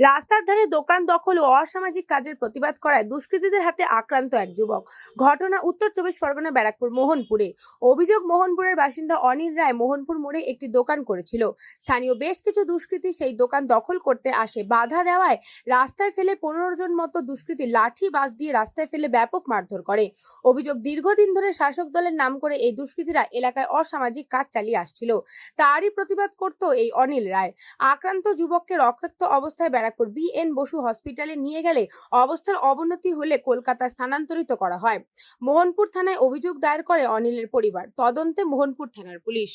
রাস্তার ধারে দোকান দখল ও অসামাজিক কাজের প্রতিবাদ করায় দুষ্কৃতীদের হাতে আক্রান্ত এক যুবক। ঘটনা উত্তর চব্বিশ পরগনা ব্যারাকপুর মোহনপুরে। অভিযোগ, মোহনপুরের বাসিন্দা অনিল রায় মোহনপুর মোড়ে একটি দোকান করেছিল। স্থানীয় বেশ কিছু দুষ্কৃতী সেই দোকান দখল করতে আসে। বাধা দেওয়ায় রাস্তায় ফেলে পনেরো জন মতো দুষ্কৃতী লাঠি বাস দিয়ে রাস্তায় ফেলে ব্যাপক মারধর করে। অভিযোগ, দীর্ঘদিন ধরে শাসক দলের নাম করে এই দুষ্কৃতীরা এলাকায় অসামাজিক কাজ চালিয়ে আসছিল। তারই প্রতিবাদ করত এই অনিল রায়। আক্রান্ত যুবককে রক্তাক্ত অবস্থায় ব্যারাকপুর বি এন বসু হসপিটালে নিয়ে গেলে অবস্থার অবনতি হলে কলকাতা স্থানান্তরিত করা হয়। মোহনপুর থানায় অভিযোগ দায়ের করে অনিলের পরিবার। তদন্তে মোহনপুর থানার পুলিশ।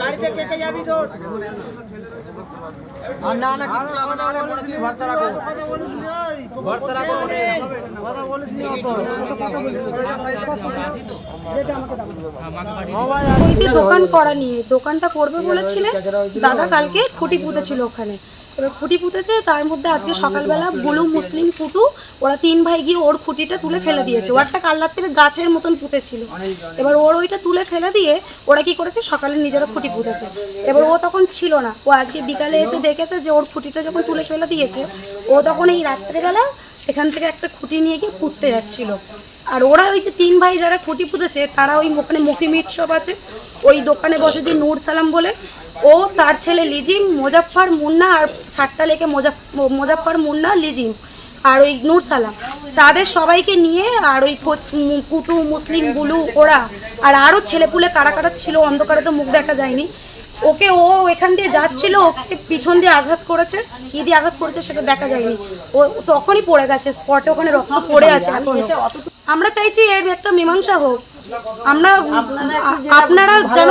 গাড়িতে কে কে যাবি তোর? না না কিছু হবে না ওরে তুমি ভরসা রাখো। ভরসা রাখো কথা বলিস নি অত। ওই যে দোকান করা নিয়ে দোকানটা করবে বলেছিলেন দাদা কালকে খুঁটি পুঁতেছিল ওখানে। এবার খুঁটি পুঁতেছে, তার মধ্যে আজকে সকালবেলা বুলু মুসলিম ফুটু ওরা তিন ভাই গিয়ে ওর খুঁটিটা তুলে ফেলে দিয়েছে। ও একটা কাল্লার থেকে গাছের মতন পুঁতেছিল। এবার ওর ওইটা তুলে ফেলে দিয়ে ওরা কি করেছে? সকালে নিজেরা খুঁটি পুঁতেছে। এবার ও তখন ছিল না। ও আজকে বিকালে এসে দেখেছে যে ওর খুঁটিটা যখন তুলে ফেলে দিয়েছে, ও তখন এই রাত্রেবেলা এখান থেকে একটা খুঁটি নিয়ে গিয়ে পুঁততে যাচ্ছিল। আর ওরা ওই যে তিন ভাই যারা খুঁটি পুঁতেছে, তারা ওই ওখানে মুফি মিট শপ আছে। ওই দোকানে বসে যে নূর সালাম বলে ও তার ছেলে লিজিম মোজাফফর মুন্না আর সাতটা লেকে মোজাফ মোজাফফর মুন্না লিজিম আর ওই নূর সালাম। তাদের সবাইকে নিয়ে আর ওই কোচ- উম, কুটু মুসলিম বুলু ওরা আর আরও ছেলেপুলে কারা কারা ছিল অন্ধকারে তো মুখ দেখা যায়নি। ওকে ও এখান দিয়ে যাচ্ছিল ওকে পিছন দিয়ে আঘাত করেছে। কি দিয়ে আঘাত করেছে সেটা দেখা যায়নি। ও তখনই পড়ে গেছে স্পটে ওখানে রক্ত পড়ে আছে এখনও। আমরা চাইছি এর একটা মীমাংসা হোক। আমরা আপনারা যেন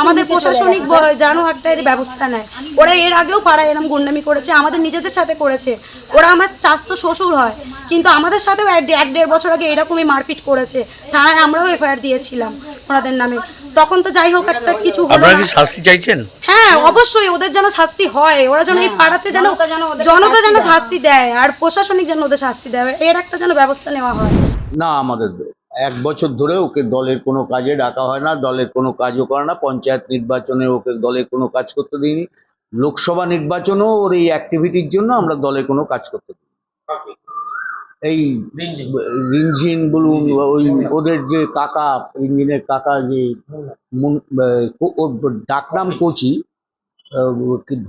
আমাদের প্রশাসনিক যেন একটা এর ব্যবস্থা নেয়। ওরা এর আগেও পাড়ায় এরম গুন্ডামি করেছে আমাদের নিজেদের সাথে করেছে। ওরা আমার চাস্তো শ্বশুর হয় কিন্তু আমাদের সাথেও এক দেড় বছর আগে এরকমই মারপিট করেছে। থানায় আমরাও এফআইআর দিয়েছিলাম ওনাদের নামে। তখন তো যাই হোক একটা কিছু হলো আপনারা কি শাস্তি চাইছেন? হ্যাঁ অবশ্যই ওদের যেন শাস্তি হয়। ওরা যেন এই পাড়াতে যেন জনতা যেন শাস্তি দেয় আর প্রশাসনিক যেন ওদের শাস্তি দেয়। এর একটা যেন ব্যবস্থা নেওয়া হয়। না, আমাদের এক বছর ধরে ওকে দলের কোনো কাজে ডাকা হয় না, দলের কোনো কাজও করে না, পঞ্চায়েত নির্বাচনে ওকে দলের কোনো কাজ করতে দিইনি। লোকসভা নির্বাচনেও ওর এই অ্যাক্টিভিটির জন্য আমরা দলে কোনো কাজ করতে দিই এই রিঞ্জিন বলুন, ওই ওদের যে কাকা ইঞ্জিনের কাকা যে ওর ডাকনাম কোচি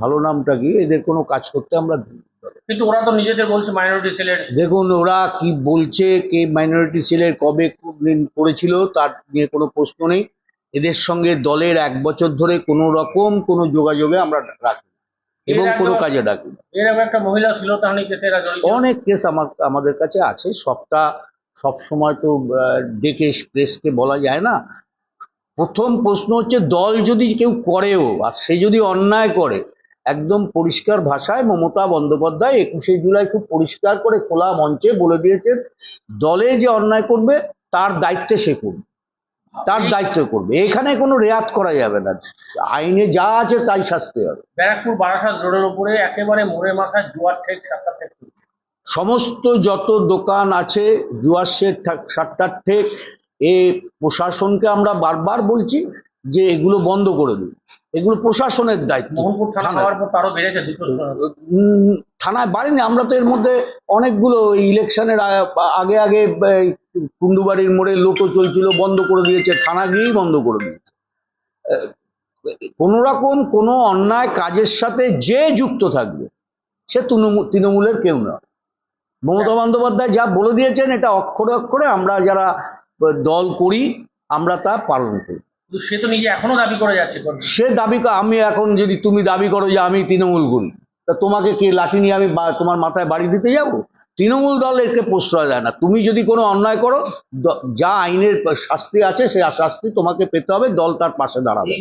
ভালো নামটা কি? এদের কোনো কাজ করতে আমরা দিই। কিন্তু ওরা তো নিজেদের বলছে মাইনরিটি সেলের দেখুন ওরা কি বলছে কে মাইনরিটি সেলের কবে করেছিল তার নিয়ে কোনো প্রশ্ন নেই। এদের সঙ্গে দলের এক বছর ধরে কোনো রকম কোনো যোগাযোগে আমরা রাখি এবং কোনো কাজে ডাকি একটা মহিলা ছিল অনেক কেস আমার আমাদের কাছে আছে। সবটা সব সময় তো ডেকে প্রেসকে বলা যায় না। প্রথম প্রশ্ন হচ্ছে দল যদি কেউ করেও আর সে যদি অন্যায় করে একদম পরিষ্কার ভাষায় মমতা বন্দ্যোপাধ্যায় একুশে জুলাই খুব পরিষ্কার করে খোলা মঞ্চে বলে দিয়েছেন দলে যে অন্যায় করবে তার দায়িত্বে সে করবে। তার দায়িত্ব করবে। এখানে কোনো রেয়াত করা যাবে না। আইনে যা আছে তাই শাস্তি হবে। ব্যারাকপুর বারাসাত রোডের উপরে একেবারে মোড়ে মাথা জুয়ার ঠেক সাতটা ঠেক সমস্ত যত দোকান আছে জুয়ার শেখ সাতটার ঠেক এ প্রশাসনকে আমরা বারবার বলছি যে এগুলো বন্ধ করে দিন। এগুলো প্রশাসনের দায়িত্ব। থানায়। বাড়িনি। আমরা তো এর মধ্যে অনেকগুলো ইলেকশনের আগে আগে কুন্ডুবাড়ির মোড়ে লোটো চলছিল বন্ধ করে দিয়েছে। থানা গিয়েই বন্ধ করে দিয়েছে। কোনো রকম কোনো অন্যায় কাজের সাথে যে যুক্ত থাকবে সে তৃণমূল তৃণমূলের কেউ না মমতা বন্দ্যোপাধ্যায় যা বলে দিয়েছেন এটা অক্ষরে অক্ষরে আমরা যারা দল করি আমরা তা পালন করি। সে তো নিজে এখনও দাবি করে যাচ্ছে সে দাবি আমি এখন যদি তুমি দাবি করো যে আমি তৃণমূল গুণ তা তোমাকে কে লাঠি নিয়ে আমি তোমার মাথায় বাড়ি দিতে যাব? তৃণমূল দল একে প্রশ্রয় দেয় না। তুমি যদি কোনো অন্যায় করো যা আইনের শাস্তি আছে সে শাস্তি তোমাকে পেতে হবে দল তার পাশে দাঁড়াবে।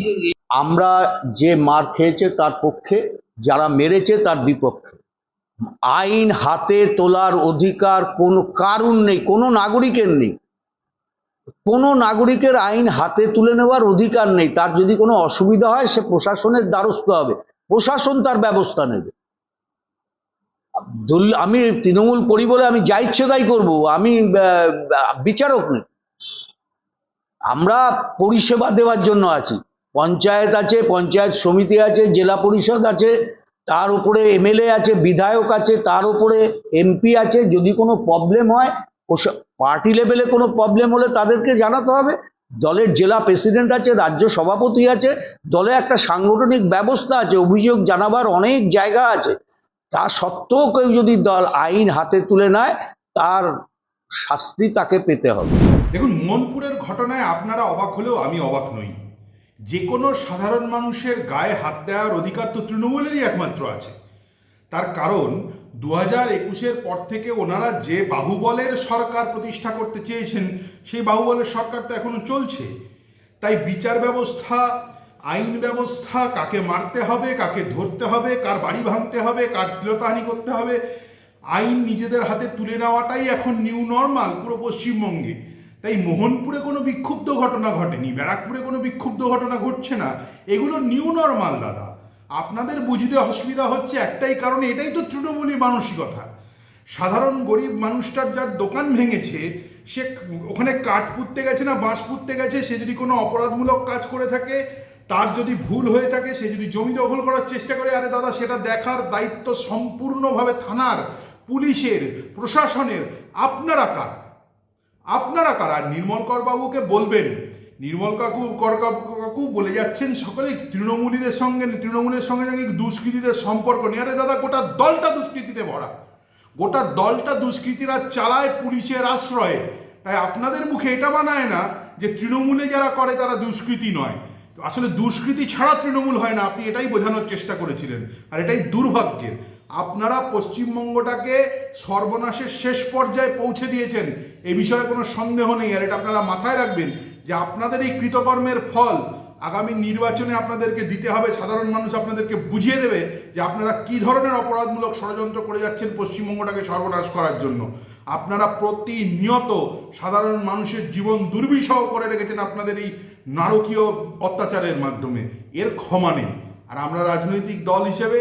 আমরা যে মার খেয়েছে তার পক্ষে যারা মেরেছে তার বিপক্ষে। আইন হাতে তোলার অধিকার কোনো কারুন নেই কোনো নাগরিকের নেই। কোনো নাগরিকের আইন হাতে তুলে নেওয়ার অধিকার নেই। তার যদি কোনো অসুবিধা হয়, সে প্রশাসনের দ্বারস্থ হবে। প্রশাসন তার ব্যবস্থা নেবে। আমি তৃণমূল করি বলে আমি যা ইচ্ছে তাই করব। আমি বিচারক নেই। আমরা পরিষেবা দেওয়ার জন্য আছি। পঞ্চায়েত আছে, পঞ্চায়েত সমিতি আছে, জেলা পরিষদ আছে, তার উপরে এমএলএ আছে, বিধায়ক আছে, তার উপরে এমপি আছে। যদি কোনো প্রবলেম হয় পার্টি লেভেলে কোনো প্রবলেম হলে তাদেরকে জানাতে হবে। দলের জেলা প্রেসিডেন্ট আছে, রাজ্য সভাপতি আছে, দলে একটা সাংগঠনিক ব্যবস্থা আছে, অভিযোগ জানাবার অনেক জায়গা আছে। তা সত্ত্বেও কেউ যদি দল আইন হাতে তুলে নেয়, তার শাস্তি তাকে পেতে হবে। দেখুন, মনপুরের ঘটনায় আপনারা অবাক হলেও আমি অবাক নই। যে কোনো সাধারণ মানুষের গায়ে হাত দেওয়ার অধিকার তো তৃণমূলেরই একমাত্র আছে। তার কারণ দু হাজার একুশের পর থেকে ওনারা যে বাহুবলের সরকার প্রতিষ্ঠা করতে চেয়েছেন, সেই বাহুবলের সরকার তো এখনও চলছে। তাই বিচার ব্যবস্থা, আইন ব্যবস্থা, কাকে মারতে হবে, কাকে ধরতে হবে, কার বাড়ি ভাঙতে হবে, কার শ্লীলতাহানি করতে হবে, আইন নিজেদের হাতে তুলে নেওয়াটাই এখন নিউ নর্মাল পুরো পশ্চিমবঙ্গে। তাই মোহনপুরে কোনো বিক্ষুব্ধ ঘটনা ঘটেনি, ব্যারাকপুরে কোনো বিক্ষুব্ধ ঘটনা ঘটছে না, এগুলো নিউ নর্মাল, দাদা। আপনাদের বুঝতে অসুবিধা হচ্ছে একটাই কারণ, এটাই তো তৃণমূলী মানসিকতা। সাধারণ গরিব মানুষটার যার দোকান ভেঙেছে, সে ওখানে কাঠ পুঁততে গেছে না, বাঁশ পুঁততে গেছে, সে যদি কোনো অপরাধমূলক কাজ করে থাকে, তার যদি ভুল হয়ে থাকে, সে যদি জমি দখল করার চেষ্টা করে, আরে দাদা, সেটা দেখার দায়িত্ব সম্পূর্ণভাবে থানার, পুলিশের, প্রশাসনের, আপনারা কার? আপনারা কারা? আর নির্মল কর বাবুকে বলবেন নির্মল কাকু কর কাকু বলে যাচ্ছেন সকলে, তৃণমূলীদের সঙ্গে, তৃণমূলের সঙ্গে নাকি দুষ্কৃতীদের সম্পর্ক নেই আরে দাদা, গোটা দলটা দুষ্কৃতীতে ভরা। গোটা দলটা দুষ্কৃতীরা চালায় পুলিশের আশ্রয়ে। তাই আপনাদের মুখে এটা বানায় না যে তৃণমূলে যারা করে তারা দুষ্কৃতী নয়। আসলে দুষ্কৃতি ছাড়া তৃণমূল হয় না, আপনি এটাই বোঝানোর চেষ্টা করেছিলেন। আর এটাই দুর্ভাগ্যের। আপনারা পশ্চিমবঙ্গটাকে সর্বনাশের শেষ পর্যায়ে পৌঁছে দিয়েছেন, এ বিষয়ে কোনো সন্দেহ নেই। আর এটা আপনারা মাথায় রাখবেন যে আপনাদের এই কৃতকর্মের ফল আগামী নির্বাচনে আপনাদেরকে দিতে হবে, সাধারণ মানুষ আপনাদেরকে বুঝিয়ে দেবে যে আপনারা কি ধরনের অপরাধমূলক ষড়যন্ত্র করে যাচ্ছেন পশ্চিমবঙ্গটাকে সর্বনাশ করার জন্য। আপনারা প্রতিনিয়ত সাধারণ মানুষের জীবন দুর্বিষহ করে রেখেছেন আপনাদের এই নারকীয় অত্যাচারের মাধ্যমে। এর ক্ষমা নেই। আর আমরা রাজনৈতিক দল হিসেবে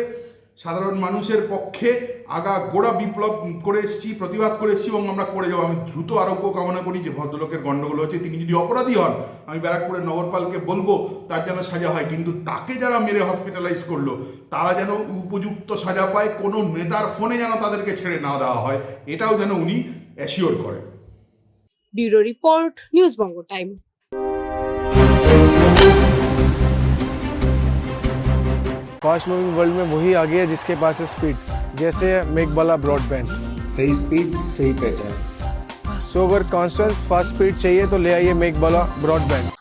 সাধারণ মানুষের পক্ষে আগা গোড়া বিপ্লব করে এসেছি, প্রতিবাদ করে এসেছি এবং আমরা করে যাব। আমি দ্রুত আরোগ্য কামনা করি যে ভদ্রলোকের গণ্ডগোল হচ্ছে তিনি যদি অপরাধী হন, আমি ব্যারাকপুরের নগরপালকে বলব, তার যেন সাজা হয়। কিন্তু তাকে যারা মেরে হসপিটালাইজ করল, তারা যেন উপযুক্ত সাজা পায়, কোনো নেতার ফোনে যেন তাদেরকে ছেড়ে না দেওয়া হয়, এটাও যেন উনি অ্যাসিওর করেন। Bureau report news Banga time. Fast moving world में वही आगे है जिसके पास है स्पीड जैसे मेघबाला ब्रॉडबैंड सही स्पीड सही पहचान सो अगर कॉन्स्टेंट फास्ट स्पीड चाहिए तो ले आइए मेघबाला ब्रॉडबैंड